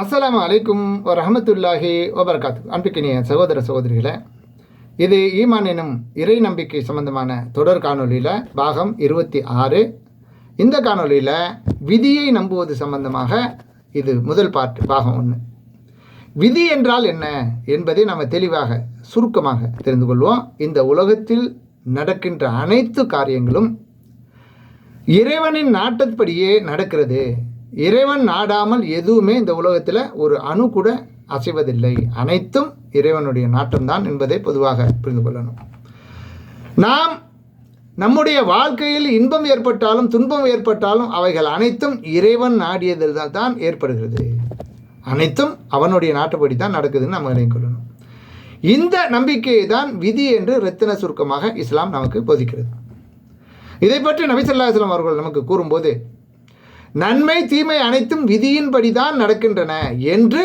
அஸ்ஸலாமு அலைக்கும் வரஹமத்துல்லாஹி வபரகாத்து அன்பிக்கினிய சகோதர சகோதரிகளை இது ஈமான் எனும் இறை நம்பிக்கை சம்பந்தமான தொடர் காணொலியில் பாகம் இருபத்தி ஆறு. இந்த காணொளியில் விதியை நம்புவது சம்பந்தமாக இது முதல் பார்ட் பாகம் ஒன்று விதி என்றால் என்ன என்பதை நம்ம தெளிவாக சுருக்கமாக தெரிந்து கொள்வோம். இந்த உலகத்தில் நடக்கின்ற அனைத்து காரியங்களும் இறைவனின் நாட்டப்படியே நடக்கிறது. இறைவன் நாடாமல் எதுவுமே இந்த உலகத்தில் ஒரு அணு கூட அசைவதில்லை. அனைத்தும் இறைவனுடைய நாட்டம்தான் என்பதை பொதுவாக புரிந்து கொள்ளணும். நாம் நம்முடைய வாழ்க்கையில் இன்பம் ஏற்பட்டாலும் துன்பம் ஏற்பட்டாலும் அவைகள் அனைத்தும் இறைவன் நாடியதில் தான் ஏற்படுகிறது. அனைத்தும் அவனுடைய நாட்டுப்படி தான் நடக்குதுன்னு நம்ம நினைவு கொள்ளணும். இந்த நம்பிக்கையை தான் விதி என்று ரத்தின சுருக்கமாக இஸ்லாம் நமக்கு போதிக்கிறது. இதை பற்றி நபிசல்லாஸ்லாம் அவர்கள் நமக்கு கூறும்போது நன்மை தீமை அனைத்தும் விதியின்படி தான் நடக்கின்றன என்று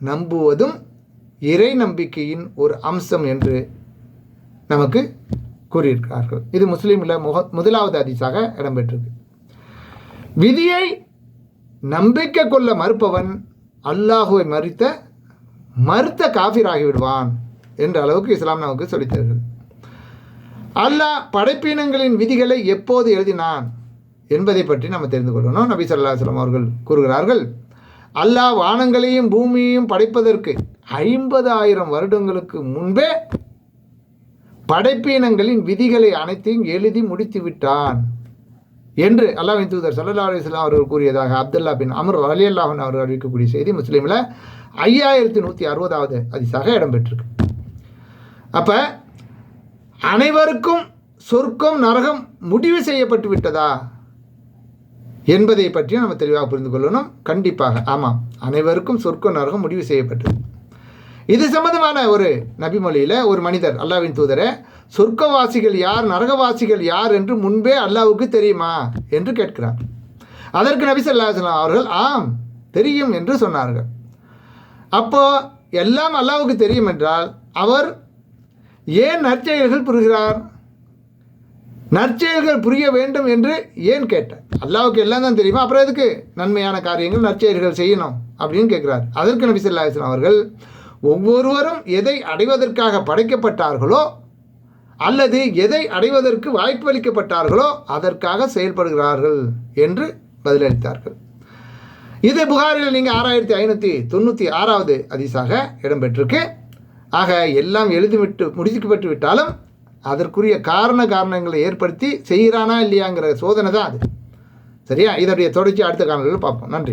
நம்புவதும் இறை நம்பிக்கையின் ஒரு அம்சம் என்று நமக்கு கூறியிருக்கிறார்கள். இது முஸ்லீமில் முக முதலாவது அதிசாக இடம்பெற்றிருக்கு. விதியை நம்பிக்கை கொள்ள மறுப்பவன் அல்லாஹுவை மறுத்த மறுத்த காஃபிராகிவிடுவான் என்ற அளவுக்கு இஸ்லாம் நமக்கு சொல்லித்தருகிறது. அல்லாஹ் படைப்பினங்களின் விதிகளை எப்போது எழுதினான்? என்பதை பற்றி நம்ம தெரிந்து கொள்ளணும். நபி ஸல்லல்லாஹு அலைஹி அவர்கள் கூறுகிறார்கள் அல்லாஹ் வானங்களையும் பூமியையும் படைப்பதற்கு ஐம்பது ஆயிரம் வருடங்களுக்கு முன்பே படைப்பினங்களின் விதிகளை அனைத்தையும் எழுதி முடித்து விட்டான். என்று அல்லாவின் தூதர் சல்லா அலிஸ்லாம் அவர்கள் கூறியதாக அப்துல்லா பின் அமர் அலி அல்லாஹன் அவர்கள் அறிவிக்கக்கூடிய செய்தி முஸ்லீமில் ஐயாயிரத்தி நூற்றி அறுபதாவது அதிசாக இடம்பெற்றிருக்கு. அப்போ அனைவருக்கும் சொர்க்கம் நரகம் முடிவு செய்யப்பட்டு விட்டதா? என்பதை பற்றியும் நம்ம தெளிவாக புரிந்து கொள்ளணும். கண்டிப்பாக ஆமாம். அனைவருக்கும் சொர்க்கம் நரகம் முடிவு செய்யப்பட்டது. இது சம்பந்தமான ஒரு நபிமொழியில் ஒரு மனிதர் அல்லாவின் தூதரை சொர்க்கவாசிகள் யார் நரகவாசிகள் யார் என்று முன்பே அல்லாவுக்கு தெரியுமா என்று கேட்கிறார். அதற்கு நபி சொல்லாஹலாம் அவர்கள் ஆம் தெரியும் என்று சொன்னார்கள். அப்போ எல்லாம் அல்லாவுக்கு தெரியும் என்றால் அவர் ஏன் நற்செயல்கள் புரிகிறார்? நற்செயல்கள் புரிய வேண்டும் என்று ஏன் கேட்டேன் அல்லாவுக்கு எல்லாம் தான் தெரியுமா? அப்புறம் எதுக்கு? நன்மையான காரியங்கள் நற்செயல்கள் செய்யணும் அப்படின்னு கேட்குறாரு. அதற்கு நபி சொல்லா அவர்கள் ஒவ்வொருவரும் எதை அடைவதற்காக படைக்கப்பட்டார்களோ அல்லது எதை அடைவதற்கு வாய்ப்பளிக்கப்பட்டார்களோ அதற்காக செயல்படுகிறார்கள் என்று பதிலளித்தார்கள். இது புகாரில் நீங்கள் ஆறாயிரத்தி ஐநூற்றி தொண்ணூற்றி ஆறாவது அதிசாக இடம்பெற்றிருக்கு. ஆக எல்லாம் எழுதிவிட்டு முடிக்கப்பட்டு விட்டாலும் அதற்குரிய காரண காரணங்களை ஏற்படுத்தி செய்கிறானா இல்லையாங்கிற சோதனை தான் அது. சரியா? இதனுடைய தொடர்ச்சி அடுத்த காலங்களில் பார்ப்போம். நன்றி.